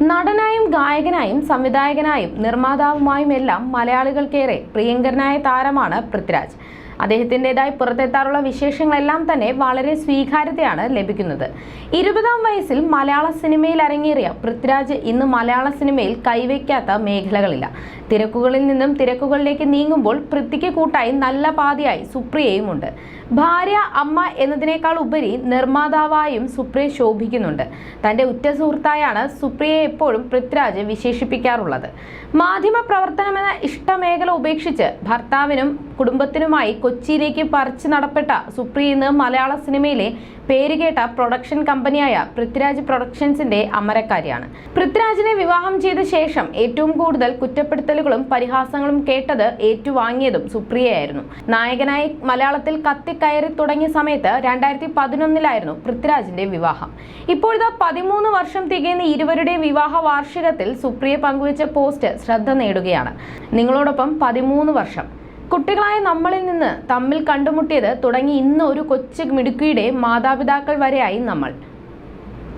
നടനായും ഗായകനായും സംവിധായകനായും നിർമ്മാതാവുമായും എല്ലാം മലയാളികൾക്കേറെ പ്രിയങ്കരനായ താരമാണ് പൃഥ്വിരാജ്. അദ്ദേഹത്തിന്റെതായി പുറത്തെത്താറുള്ള വിശേഷങ്ങളെല്ലാം തന്നെ വളരെ സ്വീകാര്യതയാണ് ലഭിക്കുന്നത്. ഇരുപതാം വയസ്സിൽ മലയാള സിനിമയിൽ അരങ്ങേറിയ പൃഥ്വിരാജ് ഇന്ന് മലയാള സിനിമയിൽ കൈവയ്ക്കാത്ത മേഖലകളില്ല. തിരക്കുകളിൽ നിന്നും തിരക്കുകളിലേക്ക് നീങ്ങുമ്പോൾ പൃഥ്വിക്ക് കൂട്ടായി നല്ല പാതിയായി സുപ്രിയയുമുണ്ട്. ഭാര്യ അമ്മ എന്നതിനേക്കാൾ ഉപരി നിർമ്മാതാവായും സുപ്രിയ ശോഭിക്കുന്നുണ്ട്. തന്റെ ഉറ്റ സുഹൃത്തായാണ് സുപ്രിയയെ എപ്പോഴും പൃഥ്വിരാജ് വിശേഷിപ്പിക്കാറുള്ളത്. മാധ്യമ പ്രവർത്തനമെന്ന ഇഷ്ടമേഖല ഉപേക്ഷിച്ച് ഭർത്താവിനും കുടുംബത്തിനുമായി കൊച്ചിയിലേക്ക് പറിച്ചു നടപ്പെട്ട സുപ്രിയ ഇന്ന് മലയാള സിനിമയിലെ പേരുകേട്ട പ്രൊഡക്ഷൻ കമ്പനിയായ പൃഥ്വിരാജ് പ്രൊഡക്ഷൻസിന്റെ അമരക്കാരിയാണ്. പൃഥ്വിരാജിനെ വിവാഹം ചെയ്ത ശേഷം ഏറ്റവും കൂടുതൽ കുറ്റപ്പെടുത്തലുകളും പരിഹാസങ്ങളും കേട്ടത് ഏറ്റുവാങ്ങിയതും സുപ്രിയയായിരുന്നു. നായകനായി മലയാളത്തിൽ കത്തിക്കയറി തുടങ്ങിയ സമയത്ത് രണ്ടായിരത്തി പതിനൊന്നിലായിരുന്നു പൃഥ്വിരാജിന്റെ വിവാഹം. ഇപ്പോഴത്തെ പതിമൂന്ന് വർഷം തികയുന്ന ഇരുവരുടെ വിവാഹ വാർഷികത്തിൽ സുപ്രിയ പങ്കുവച്ച പോസ്റ്റ് ശ്രദ്ധ നേടുകയാണ്. നിങ്ങളോടൊപ്പം പതിമൂന്ന് വർഷം. കുട്ടികളായ നമ്മളിൽ നിന്ന് തമ്മിൽ കണ്ടുമുട്ടിയത് തുടങ്ങി ഇന്ന് ഒരു കൊച്ചു മിടുക്കിയുടെ മാതാപിതാക്കൾ വരെയായി നമ്മൾ.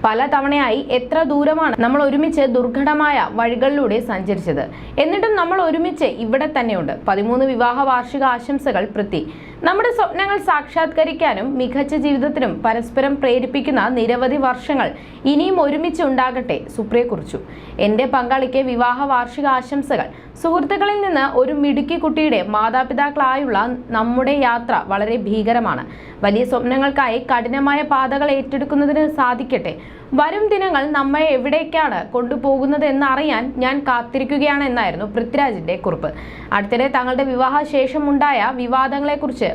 പല തവണയായി എത്ര ദൂരമാണ് നമ്മൾ ഒരുമിച്ച് ദുർഘടമായ വഴികളിലൂടെ സഞ്ചരിച്ചത്. എന്നിട്ടും നമ്മൾ ഒരുമിച്ച് ഇവിടെ തന്നെയുണ്ട്. പതിമൂന്ന് വിവാഹ വാർഷിക ആശംസകൾ പൃഥ്വി നമ്മുടെ സ്വപ്നങ്ങൾ സാക്ഷാത്കരിക്കാനും മികച്ച ജീവിതത്തിനും പരസ്പരം പ്രേരിപ്പിക്കുന്ന നിരവധി വർഷങ്ങൾ ഇനിയും ഒരുമിച്ച് ഉണ്ടാകട്ടെ സുപ്രിയ കുറിച്ചു എന്റെ പങ്കാളിക്ക് വിവാഹ വാർഷിക ആശംസകൾ. സുഹൃത്തുക്കളിൽ നിന്ന് ഒരു മിടുക്കി കുട്ടിയുടെ മാതാപിതാക്കളായുള്ള നമ്മുടെ യാത്ര വളരെ ഭീകരമാണ്. വലിയ സ്വപ്നങ്ങൾക്കായി കഠിനമായ പാതകൾ ഏറ്റെടുക്കുന്നതിന് സാധിക്കട്ടെ. വരും ദിനങ്ങൾ നമ്മെ എവിടേക്കാണ് കൊണ്ടുപോകുന്നത് എന്നറിയാൻ ഞാൻ കാത്തിരിക്കുകയാണ് എന്നായിരുന്നു പൃഥ്വിരാജിന്റെ കുറിപ്പ്. അടുത്തിടെ തങ്ങളുടെ വിവാഹ ശേഷം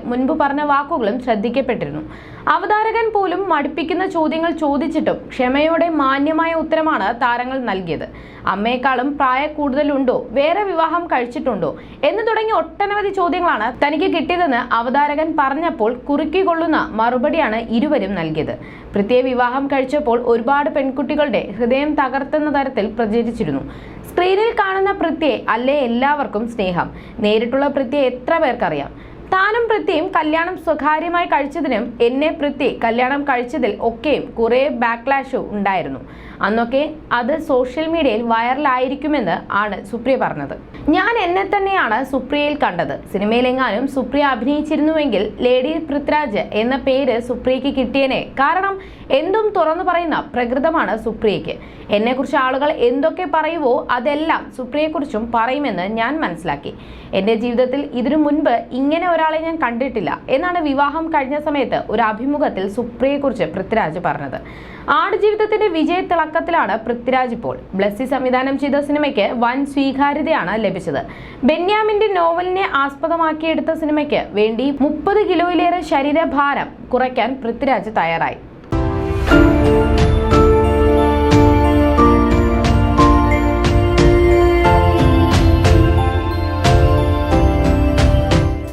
മുൻപ് പറഞ്ഞ വാക്കുകളും ശ്രദ്ധിക്കപ്പെട്ടിരുന്നു. അവതാരകൻ പോലും മടുപ്പിക്കുന്ന ചോദ്യങ്ങൾ ചോദിച്ചിട്ടും ക്ഷമയോടെ മാന്യമായ ഉത്തരമാണ് താരങ്ങൾ നൽകിയത്. അമ്മയെക്കാളും പ്രായ കൂടുതലുണ്ടോ? വേറെ വിവാഹം കഴിച്ചിട്ടുണ്ടോ? എന്ന് തുടങ്ങിയ ഒട്ടനവധി ചോദ്യങ്ങളാണ് തനിക്ക് കിട്ടിയതെന്ന് അവതാരകൻ പറഞ്ഞപ്പോൾ കുറുക്കിക്കൊള്ളുന്ന മറുപടിയാണ് ഇരുവരും നൽകിയത്. പ്രത്യേക വിവാഹം കഴിച്ചപ്പോൾ ഒരുപാട് പെൺകുട്ടികളുടെ ഹൃദയം തകർത്തുന്ന തരത്തിൽ പ്രചരിച്ചിരുന്നു. സ്ക്രീനിൽ കാണുന്ന പ്രത്യേ അല്ലേ എല്ലാവർക്കും സ്നേഹം? നേരിട്ടുള്ള പ്രത്യേ എത്ര പേർക്കറിയാം? താനും പൃഥ്വിയും കല്യാണം സ്വകാര്യമായി കഴിച്ചതിനും എന്നെ പൃഥ്വി കല്യാണം കഴിച്ചതിൽ ഒക്കെയും കുറേ ബാക്ക്ലാഷും ഉണ്ടായിരുന്നു. അന്നൊക്കെ അത് സോഷ്യൽ മീഡിയയിൽ വൈറലായിരിക്കുമെന്ന് ആണ് സുപ്രിയ പറഞ്ഞത്. ഞാൻ എന്നെ തന്നെയാണ് സുപ്രിയയിൽ കണ്ടത്. സിനിമയിലെങ്ങാനും സുപ്രിയ അഭിനയിച്ചിരുന്നുവെങ്കിൽ ലേഡി പൃഥ്വിരാജ് എന്ന പേര് സുപ്രിയയ്ക്ക് കിട്ടിയേനെ. കാരണം എന്തും തുറന്നു പറയുന്ന പ്രകൃതമാണ് സുപ്രിയയ്ക്ക്. എന്നെക്കുറിച്ച് ആളുകൾ എന്തൊക്കെ പറയുവോ അതെല്ലാം സുപ്രിയയെക്കുറിച്ചും പറയുമെന്ന് ഞാൻ മനസ്സിലാക്കി. എന്റെ ജീവിതത്തിൽ ഇതിനു മുൻപ് ഇങ്ങനെ ഒരാളെ ഞാൻ കണ്ടിട്ടില്ല എന്നാണ് വിവാഹം കഴിഞ്ഞ സമയത്ത് ഒരു അഭിമുഖത്തിൽ സുപ്രിയയെക്കുറിച്ച് പൃഥ്വിരാജ് പറഞ്ഞത്. ആടുജീവിതത്തിന്റെ വിജയ തിളക്കത്തിലാണ് പൃഥ്വിരാജ് ഇപ്പോൾ. ബ്ലസ്സി സംവിധാനം ചെയ്ത സിനിമയ്ക്ക് വൻ സ്വീകാര്യതയാണ് ലഭിച്ചത്. ബെന്യാമിന്റെ നോവലിനെ ആസ്പദമാക്കിയെടുത്ത സിനിമയ്ക്ക് വേണ്ടി മുപ്പത് കിലോയിലേറെ ശരീരഭാരം കുറയ്ക്കാൻ പൃഥ്വിരാജ് തയ്യാറായി.